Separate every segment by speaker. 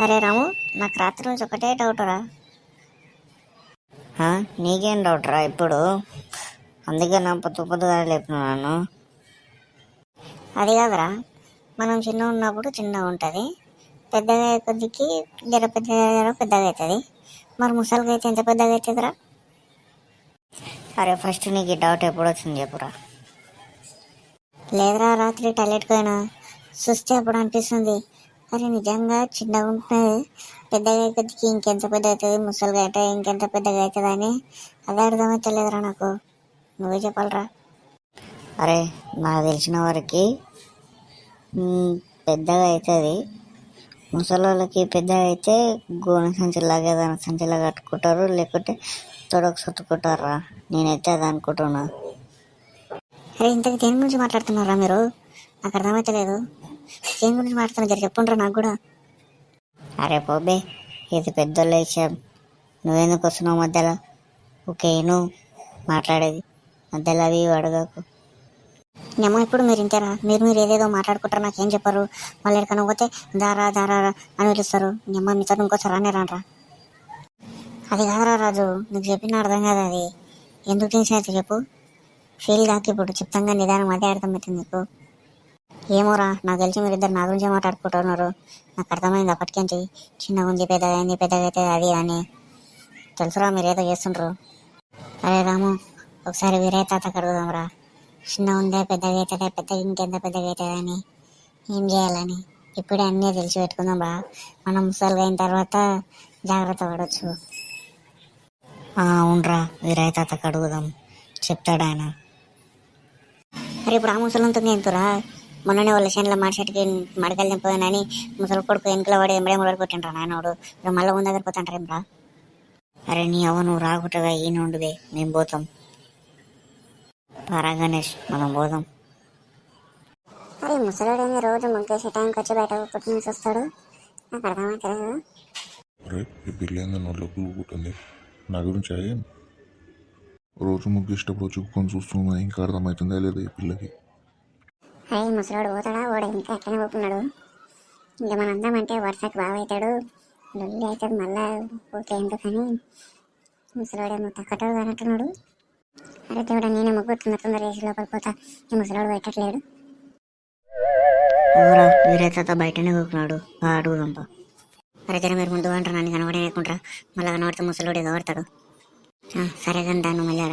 Speaker 1: అరే రాము నాకు రాత్రి రోజు ఒకటే డౌట్ రా.
Speaker 2: నీకేం డౌట్ రా ఇప్పుడు? అందుకే నా పొద్దు పొద్దుగా లేపుతున్నాను
Speaker 1: అది కాదురా మనం చిన్న ఉన్నప్పుడు చిన్నగా ఉంటుంది. పెద్దగా కొద్దికి జర పెద్ద జర పెద్దగా అవుతుంది. మరి ముసలిగా అయితే ఎంత పెద్దగా అవుతుందిరా?
Speaker 2: అరే ఫస్ట్ నీకు ఈ డౌట్ ఎప్పుడు వచ్చింది చెప్పురా.
Speaker 1: లేదురా రాత్రి టాయిలెట్కి పోయినా. చూస్తే అప్పుడు అనిపిస్తుంది అరే నిజంగా చిన్నగా ఉంటుంది పెద్దగా కొద్దికి ఇంకెంత పెద్ద అవుతుంది? ముసలిగా అయితే ఇంకెంత పెద్దగా అవుతుంది అని? అదే అర్థమవుతలేదురా నాకు. నువ్వే చెప్పాలరా.
Speaker 2: అరే నాకు తెలిసిన వరకు పెద్దగా అవుతుంది. ముసలోళ్ళకి పెద్దగా అయితే గోనె సంచిలాగా ఏదైనా సంచిలా కట్టుకుంటారు లేకుంటే తొడకు చుట్టుకుంటారా నేనైతే అది అనుకుంటున్నా.
Speaker 1: అరే ఇంతకు దేని గురించి మాట్లాడుతున్నారా మీరు? నాకు అర్థమవుతలేదు ఏం గురించి మాట్లాడుతున్నా జర చెప్పుండ్రా నాకు కూడా.
Speaker 2: అరే పోబే ఇది పెద్దోళ్ళ విషయం. నువ్వెందుకు వస్తున్నావు మధ్యలో? ఓకే నువ్వు మాట్లాడేది. మధ్యలో అవి అడగకు.
Speaker 1: ఏమో ఇప్పుడు మీరు ఇంతేరా మీరు మీరు ఏదేదో మాట్లాడుకుంటారు నాకు ఏం చెప్పారు. మళ్ళీ ఎక్కడికైనా పోతే దారా దారా రా అని పిలుస్తారు. అమ్మ మీతో ఇంకోసారి అని రానరా. అది కాదరా రాజు నీకు చెప్పిన అర్థం కాదు అది. ఎందుకు టెన్షన్ అయితే చెప్పు? ఫీల్ కాక ఇప్పుడు చెప్తాంగా నిదానం అదే అర్థమవుతుంది నీకు. ఏమోరా నాకు తెలిసి మీరు ఇద్దరు నా గురించే మాట్లాడుకుంటున్నారు. నాకు అర్థమైంది అప్పటికేంటి చిన్నగా ఉంది పెద్దగా అయింది పెద్దగా అయితే అది అని. తెలుసురా మీరు ఏదో చేస్తుండ్రు. అరే రాము ఒకసారి వీరే తాత కడుగుదాంరా చిన్నగా చిన్న ఉందే పెద్దగా అవుతుందా పెద్దగా ఇంకెంత పెద్దగా అవుతుందా అని. ఏం చేయాలని? ఇప్పుడే అన్నీ తెలిసి పెట్టుకుందాం రా. మనం ముసలిగా అయిన తర్వాత జాగ్రత్త పడవచ్చు
Speaker 2: అవునరా వీరయ్య తాత కడుగుదాం చెప్తాడు ఆయన.
Speaker 1: మరి ఇప్పుడు ఆ ముసలంతా ఎంతురా మొన్ననే వాళ్ళ చేనులో మాడిచెట్టుకి మడకలు దింపగానని ముసలి కొడుకు వెనుకల వాడు ఎంబడే మొదలు కొట్టిండ్రా నాయనోడు ఇప్పుడు మళ్ళీ ఉన్న దగ్గర పోతాంటారు రా?
Speaker 2: అరే నీ అవ్వ నువ్వు రాకుంటగా ఈయన ఉండువే మేము పోతాం. పారా గణేష్ మనం పోదాం.
Speaker 1: అరే ముసలోడు రోజు ముగ్గేసే టైంకి వచ్చి బయట కుట్టిన వస్తాడు నాకు అర్థమవుతలేదు
Speaker 3: అరే ఈ పిల్ల ఏందో నోట్లో పుట్టుకుంటుంది నా గురించి ఏం? రోజు ముగ్గేసేటప్పుడు చూపుకొని చూస్తున్నా ఇంకా అర్థమవుతుందా లేదా ఈ పిల్లకి?
Speaker 1: అరే ముసలోడు పోతాడా? వాడు ఇంకా ఎక్కడనే పోతున్నాడు? ఇంకా మన అందామంటే వరుసకు బాగా అవుతాడు లొల్లి అవుతుంది మళ్ళా పోతే ఎందుకని ముసలాడేమో తక్కటోడు కానట్టున్నాడు. అరే దేవుడా నేనే ముగ్గురు తొందర వేసి లోపల పోతా. ఈ ముసలాడు పెట్టట్లేడు
Speaker 2: ఓరా వీరైతే బయటనే కూకున్నాడు ఆడు గంప
Speaker 1: అరే జర మీరు ముందు అంటారు నన్ను కనబడే లేకుంటారా మళ్ళీ కనబడితే ముసలోడు ఏదో పడతాడు సరే కానీ దాన్ని మళ్ళీ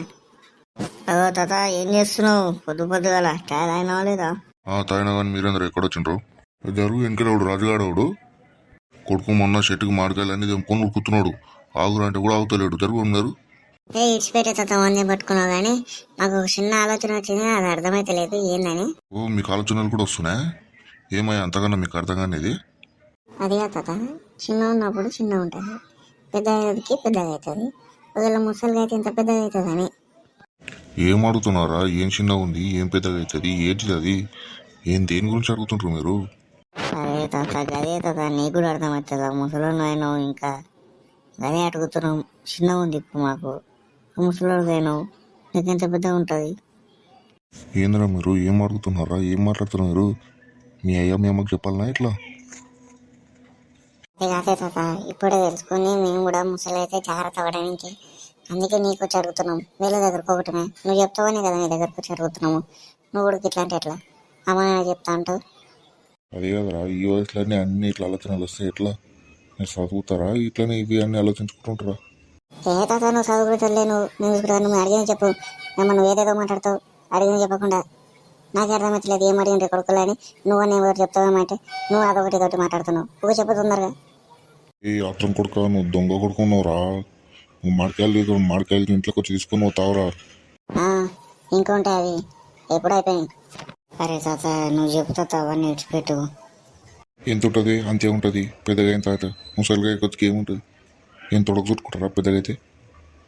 Speaker 2: అదో తాత ఏం చేస్తున్నావు? పొద్దు పొద్దుగల. చాయ్ తాగినావా లేదా
Speaker 3: ఆ తాయినా కానీ మీరందరూ ఎక్కడొచ్చిండ్రు జరుగు వెనకరావుడు రాజుగాడవుడు కొడుకు మొన్న చెట్టుకి మామిడికాయలు అన్ని తెంపుకొని ఉడుకుతున్నాడు. ఆగురు అంటే కూడా ఆగుతలేడు. జరుగు మీరు
Speaker 1: ఏ ఇడిచిపెట్టే తత్వం అన్నీ పట్టుకున్నావు కానీ నాకు ఒక చిన్న ఆలోచన వచ్చింది అది అర్థమైతలేదు. ఏందని?
Speaker 3: ఓ మీకు ఆలోచనలు కూడా వస్తున్నాయి? ఏమయ్యా అంతకన్నా మీకు అర్థం కానిది?
Speaker 1: అది తాత చిన్న ఉన్నప్పుడు చిన్న ఉంటుంది. పెద్ద అయ్యేదికి పెద్దగా అవుతుంది. ఒకవేళ ముసలిగా అయితే ఇంత పెద్దగా అవుతుంది అని
Speaker 3: ఏం అడుగుతున్నారా ఏం చిన్నగా ఉంది ఏం పెద్దగా అవుతుంది ఏంటిది అది? ఏం దేని గురించి అడుగుతుంటారు మీరు?
Speaker 2: అరే తాత గదే తాత నీకు కూడా అర్థమవుతుందా ముసలోడు అయినావు ఇంకా. గదే అడుగుతున్నాం. చిన్నగా ఉంది ఇప్పుడు మాకు. ముసలోడు అయినావు నీకు ఎంత పెద్దగా ఉంటుంది
Speaker 3: ఏందిరా మీరు? ఏం అడుగుతున్నారా? ఏం మాట్లాడుతున్నారు మీరు? మీ అయ్య మీ అమ్మకి చెప్పాలనా ఇట్లా?
Speaker 1: అది తాత. ఇప్పుడే తెలుసుకుని మేము కూడా ముసలి అయితే జాగ్రత్త పడడానికి అందుకే నీకు వచ్చి అడుగుతున్నాం వీళ్ళ దగ్గరకు ఒకటమే నువ్వు చెప్తావని కదా నీ దగ్గరకు వచ్చి అడుగుతున్నాము నువ్వు కూడా ఇట్లా అంటే ఎట్లా? అమ్మ చెప్తా అంటావు?
Speaker 3: అదే కదరా ఈ వయసులోనే అన్ని ఇట్లా ఆలోచనలు వస్తే ఎట్లా? మీరు చదువుతారా? ఇట్లనే ఇవి అన్ని ఆలోచించుకుంటుంటారా
Speaker 1: ఏ తాత నువ్వు చదువుకుంటలే నువ్వు నేను ఇప్పుడు నువ్వు అడిగిన చెప్పు. నువ్వు ఏదేదో మాట్లాడతావు. అడిగిన చెప్పకుండా. నాకు అర్థమవుతలేదు ఏం అడిగిండ్రు కొడుకులని నువ్వు అని ఎవరు చెప్తావేమంటే నువ్వు అదొకటి ఇదొకటి మాట్లాడుతున్నావు. నువ్వు చెప్పు తొందరగా.
Speaker 3: ఏ ఆత్రం కొడుక? నువ్వు దొంగ కొడుకున్నావురా. మామిడికాయలు తీసుకో మామిడికాయలు ఇంట్లోకి వచ్చి తీసుకొని పోతావురా
Speaker 1: ఇంకొంటాయి అవి ఎప్పుడు అయిపోయినాయి
Speaker 2: అరే తాత నువ్వు చెప్పు తాత అవన్నీ విడిచిపెట్టు.
Speaker 3: ఎంత ఉంటుంది? అంతే ఉంటుంది. పెద్దగా అయిన తర్వాత ముసలిగా కొద్దిగా ఏముంటుంది? ఎంత ఉడక చుట్టుకుంటారా పెద్దగా అయితే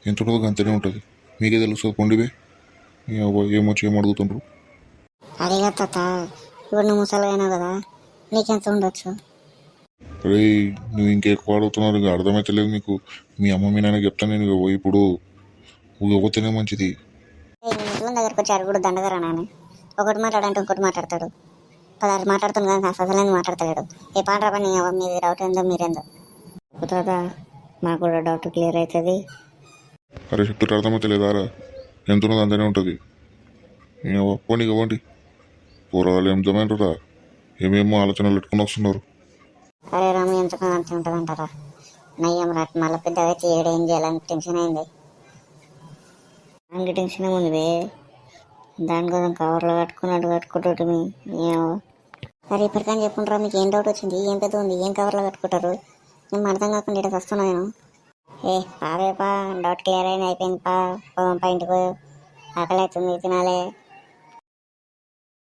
Speaker 3: ఎంత ఉంటుందో అంతనే ఉంటుంది. మీకే తెలుస్తుంది కొండివే ఏమొచ్చి ఏం అడుగుతుండ్రు.
Speaker 1: అడిగా తాత ఇప్పుడు నువ్వు ముసలిగా కదా నీకెంత ఉండొచ్చు?
Speaker 3: రే నువ్వు ఇంకెక్కువ అడుగుతున్నారు ఇక అర్థమైతలేదు మీకు మీ అమ్మ మీ నాన్న చెప్తాను నేను ఇక పోయి ఇప్పుడు. నువ్వు పోతేనే మంచిది.
Speaker 1: దగ్గరకు వచ్చి అడుగుడు దండగరా నాన్న ఒకటి మాట్లాడంటే ఇంకోటి మాట్లాడతాడు. పదహారు మాట్లాడుతుంది కానీ అసలు మాట్లాడతలేడు. ఏ పాట పని మీది డౌట్ ఏందో మీరేందో.
Speaker 2: తాత మాకు కూడా డౌట్ క్లియర్ అవుతుంది
Speaker 3: అరే చెప్తుంటే అర్థమవుతలేదారా ఎంత ఉన్నది అంతనే ఉంటుంది. పోనీ ఇవ్వండి పూర్వాలు ఏం జమైనరా ఏమేమో ఆలోచనలు పెట్టుకుని వస్తున్నారు.
Speaker 1: అరే రాము ఎంతకో అంత ఉంటుంది అంటారా నయ్యం రా మళ్ళీ పెద్దగా చేయడం ఏం చేయాలని టెన్షన్ అయింది.
Speaker 2: దానికి టెన్షన్ ఉంది బే? దానికోసం కవర్లో కట్టుకున్నట్టు కట్టుకుంటుంటే
Speaker 1: సరే ఇప్పటికని చెప్పుంటారా మీకు ఏం డౌట్ వచ్చింది? ఏం పెద్ద ఉంది? ఏం కవర్లో కట్టుకుంటారు? నేను అర్థం కాకుండా ఇక్కడ వస్తున్నా నేను. ఏ పావే పా డౌట్ క్లియర్ అయింది అయిపోయింది పా. పా ఇంటికి ఆకలి అవుతుంది తినాలే.